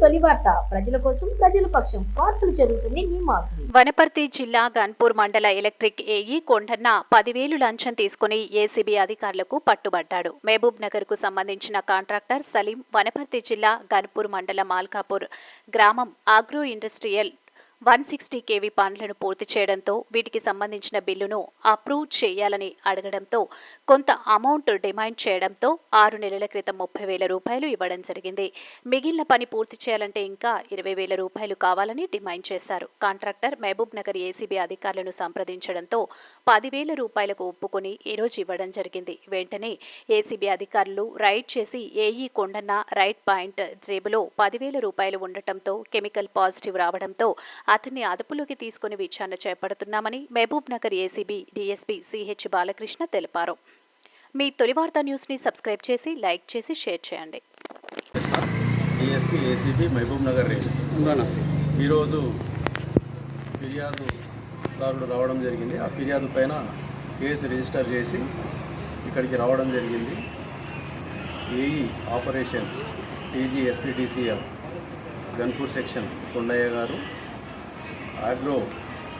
తొలి వార్త. ప్రజల కోసం ప్రజల పక్షం వార్తలు వనపర్తి జిల్లా గన్పూర్ మండల ఎలక్ట్రిక్ ఏఈ కొండన్న పదివేలు లంచం తీసుకుని ఏసీబీ అధికారులకు పట్టుబడ్డాడు. మహబూబ్ నగర్కు సంబంధించిన కాంట్రాక్టర్ సలీం వనపర్తి జిల్లా గన్పూర్ మండల మాల్కాపూర్ గ్రామం agro industrial one sixty KV పనులను పూర్తి చేయడంతో వీటికి సంబంధించిన బిల్లును అప్రూవ్ చేయాలని అడగడంతో కొంత అమౌంట్ డిమాండ్ చేయడంతో ఆరు నెలల క్రితం ముప్పై వేల రూపాయలు ఇవ్వడం జరిగింది. మిగిలిన పని పూర్తి చేయాలంటే ఇంకా ఇరవై వేల రూపాయలు కావాలని డిమాండ్ చేశారు. కాంట్రాక్టర్ మహబూబ్ నగర్ ఏసీబీ అధికారులను సంప్రదించడంతో పదివేల రూపాయలకు ఒప్పుకొని ఈరోజు ఇవ్వడం జరిగింది. వెంటనే ఏసీబీ అధికారులు రైడ్ చేసి ఏఈ కొండన్న రైట్ పాయింట్ జేబులో పదివేల రూపాయలు ఉండటంతో కెమికల్ పాజిటివ్ రావడంతో అతన్ని అదుపులోకి తీసుకుని విచారణ చేపడుతున్నామని Mahbub Nagar ACB DSP CH Balakrishna తెలిపారు. మీ తొలి వార్తా న్యూస్ని సబ్స్క్రైబ్ చేసి లైక్ చేసి షేర్ చేయండి. DSP ACB Mahbub Nagar range. ఈరోజు ఫిర్యాదుదారుడు రావడం జరిగింది. ఆ ఫిర్యాదు పైన కేసు రిజిస్టర్ చేసి ఇక్కడికి రావడం జరిగింది. AE operations TG SPTCL Ganpur section Kondaiah garu agro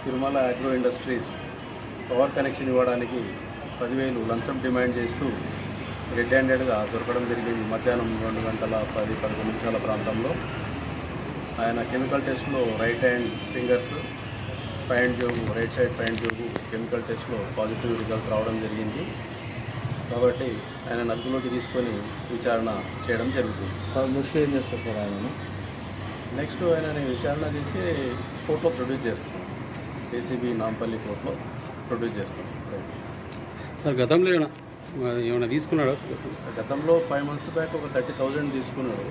Tirumala agro industries power connection ఇవ్వడానికి పదివేలు లంచం డిమాండ్ చేస్తూ రెడ్ హ్యాండెడ్గా దొరకడం జరిగింది. మధ్యాహ్నం రెండు గంటల పది పదకొండు నిమిషాల ప్రాంతంలో. ఆయన కెమికల్ టెస్ట్లో రైట్ హ్యాండ్ ఫింగర్స్ ప్యాంట్ జోబు రైట్ సైడ్ ప్యాంట్ జోబు కెమికల్ టెస్ట్లో పాజిటివ్ రిజల్ట్ రావడం జరిగింది. కాబట్టి ఆయన అదుపులోకి తీసుకొని విచారణ చేయడం జరుగుతుంది. ముషి ఏం చేస్తారు సార్ ఆయన నెక్స్ట్ ఆయనని విచారణ చేసి కోర్టులో ప్రొడ్యూస్ చేస్తాం. ఏసీబీ నాంపల్లి కోర్టులో ప్రొడ్యూస్ చేస్తాం. సార్ గతంలో ఏమైనా ఏమైనా తీసుకున్నాడా? గతంలో ఫైవ్ మంత్స్ బ్యాక్ ఒక థర్టీ థౌజండ్ తీసుకున్నాడు.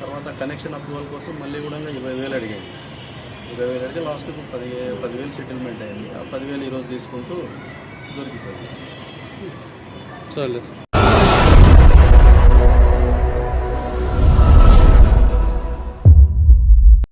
తర్వాత కనెక్షన్ అప్రూవల్ కోసం మళ్ళీ కూడా ఇరవై వేలు అడిగాడు. ఇరవై వేలు అడిగితే లాస్ట్కు పది పదివేలు సెటిల్మెంట్ అయింది. ఆ పదివేలు ఈరోజు తీసుకుంటూ దొరికిపోయింది. సరే.